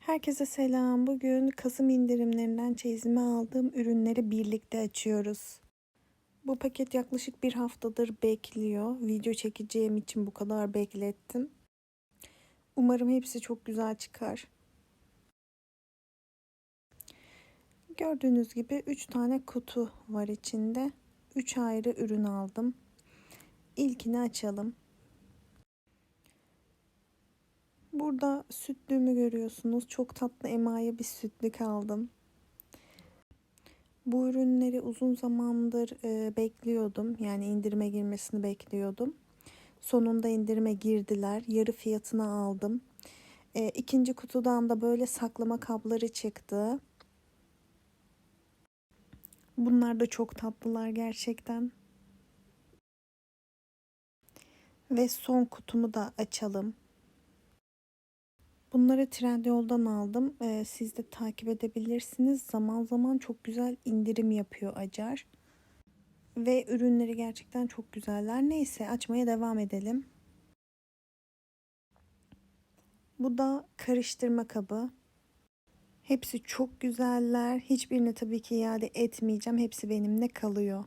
Herkese selam. Bugün Kasım indirimlerinden çeyizime aldığım ürünleri birlikte açıyoruz. Bu paket yaklaşık bir haftadır bekliyor. Video çekeceğim için bu kadar beklettim. Umarım hepsi çok güzel çıkar. Gördüğünüz gibi 3 tane kutu var içinde. 3 ayrı ürün aldım. İlkini açalım. Burada sütlüğümü görüyorsunuz. Çok tatlı emaye bir sütlük aldım. Bu ürünleri uzun zamandır e, bekliyordum. Yani indirime girmesini bekliyordum. Sonunda indirime girdiler. Yarı fiyatına aldım. E, ikinci kutudan da böyle saklama kabları çıktı. Bunlar da çok tatlılar gerçekten. Ve son kutumu da açalım. Bunları Trendyol'dan aldım. Ee, siz de takip edebilirsiniz. Zaman zaman çok güzel indirim yapıyor Acar. Ve ürünleri gerçekten çok güzeller. Neyse açmaya devam edelim. Bu da karıştırma kabı. Hepsi çok güzeller. Hiçbirini tabii ki iade etmeyeceğim. Hepsi benimle kalıyor.